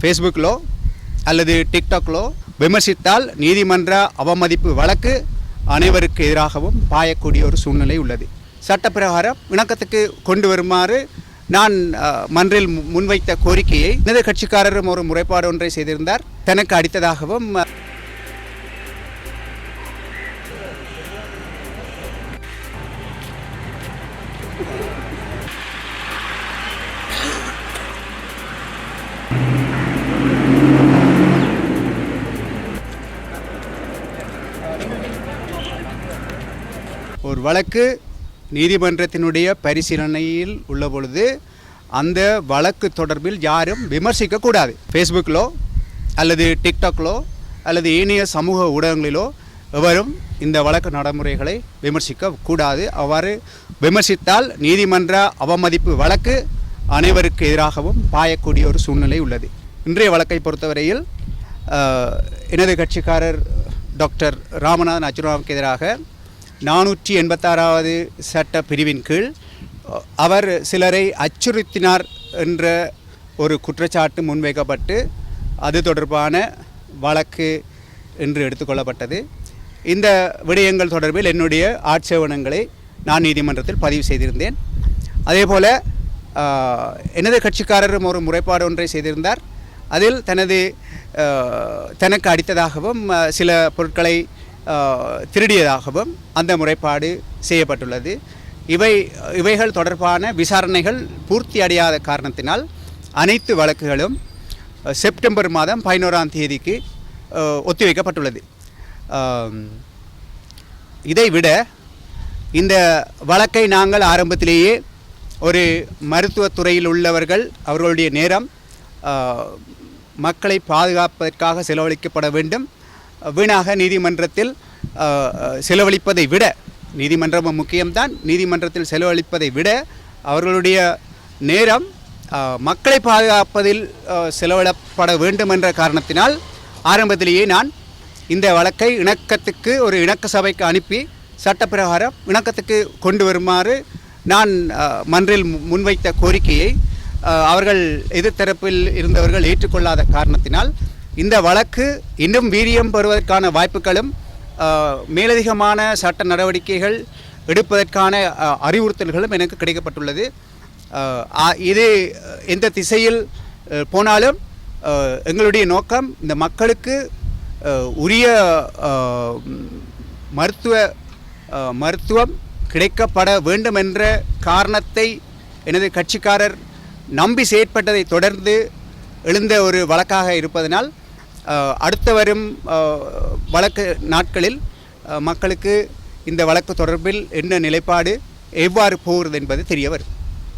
ஃபேஸ்புக்கிலோ அல்லது டிக்டாக்லோ விமர்சித்தால் நீதிமன்ற அவமதிப்பு வழக்கு அனைவருக்கு எதிராகவும் பாயக்கூடிய ஒரு சூழ்நிலை உள்ளது. சட்டப்பிரகாரம் இணக்கத்துக்கு கொண்டு வருமாறு நான் மன்றில் முன்வைத்த கோரிக்கையை எனது கட்சிக்காரரும் ஒரு முறைப்பாடு ஒன்றை செய்திருந்தார். தனக்கு அடித்ததாகவும் ஒரு வழக்கு நீதிமன்றத்தினுடைய பரிசீலனையில் உள்ள பொழுது அந்த வழக்கு தொடர்பில் யாரும் விமர்சிக்கக்கூடாது ஃபேஸ்புக்கிலோ அல்லது டிக்டாக்லோ அல்லது ஏனைய சமூக ஊடகங்களிலோ எவரும் இந்த வழக்கு நடைமுறைகளை விமர்சிக்க கூடாது. அவ்வாறு விமர்சித்தால் நீதிமன்ற அவமதிப்பு வழக்கு அனைவருக்கு எதிராகவும் பாயக்கூடிய ஒரு சூழ்நிலை உள்ளது. இன்றைய வழக்கை பொறுத்தவரையில் எனது கட்சிக்காரர் டாக்டர் ராமநாதன் அச்சுராவுக்கு எதிராக நானூற்றி எண்பத்தாறாவது சட்ட பிரிவின் கீழ் அவர் சிலரை அச்சுறுத்தினார் என்ற ஒரு குற்றச்சாட்டு முன்வைக்கப்பட்டு அது தொடர்பான வழக்கு என்று எடுத்துக்கொள்ளப்பட்டது. இந்த விடயங்கள் தொடர்பில் என்னுடைய ஆட்சேபணங்களை நான் நீதிமன்றத்தில் பதிவு செய்திருந்தேன். அதேபோல் எனது கட்சிக்காரரும் ஒரு முறைப்பாடு ஒன்றை செய்திருந்தார். அதில் தனது தனக்கு அடித்ததாகவும் சில பொருட்களை திருடியதாகவும் அந்த முறைப்பாடு செய்யப்பட்டுள்ளது. இவை இவைகள் தொடர்பான விசாரணைகள் பூர்த்தி அடையாத காரணத்தினால் அனைத்து வழக்குகளும் செப்டம்பர் மாதம் பதினோராம் தேதிக்கு ஒத்திவைக்கப்பட்டுள்ளது. இதைவிட இதை விட இந்த வழக்கை நாங்கள் ஆரம்பத்திலேயே ஒரு மருத்துவத்துறையில் உள்ளவர்கள் அவர்களுடைய நேரம் மக்களை பாதுகாப்பதற்காக செலவழிக்கப்பட வேண்டும். வீணாக நீதிமன்றத்தில் செலவழிப்பதை விட நீதிமன்றமும் முக்கியம்தான் நீதிமன்றத்தில் செலவழிப்பதை விட அவர்களுடைய நேரம் மக்களை பாதுகாப்பதில் செலவிடப்பட வேண்டும் என்ற காரணத்தினால் ஆரம்பத்திலேயே நான் இந்த வழக்கை இணக்கத்துக்கு ஒரு இணக்க சபைக்கு அனுப்பி சட்டப்பிரகாரம் இணக்கத்துக்கு கொண்டு வருமாறு நான் மன்றில் முன்வைத்த கோரிக்கையை அவர்கள் எதிர்த்தரப்பில் இருந்தவர்கள் ஏற்றுக்கொள்ளாத காரணத்தினால் இந்த வழக்கு இன்னும் வீரியம் பெறுவதற்கான வாய்ப்புகளும் மேலதிகமான சட்ட நடவடிக்கைகள் எடுப்பதற்கான அறிவுறுத்தல்களும் எனக்கு கிடைக்கப்பட்டுள்ளது. இது எந்த திசையில் போனாலும் எங்களுடைய நோக்கம் இந்த மக்களுக்கு உரிய மருத்துவ மருத்துவம் கிடைக்கப்பட வேண்டும் என்ற காரணத்தை எனது கட்சிக்காரர் நம்பி செயற்பட்டதை தொடர்ந்து எழுந்த ஒரு வழக்காக இருப்பதனால் அடுத்த வரும் வழக்கு நாட்களில் மக்களுக்கு இந்த வழக்கு தொடர்பில் என்ன நிலைப்பாடு எவ்வாறு போகிறது என்பது தெரிய வரும்.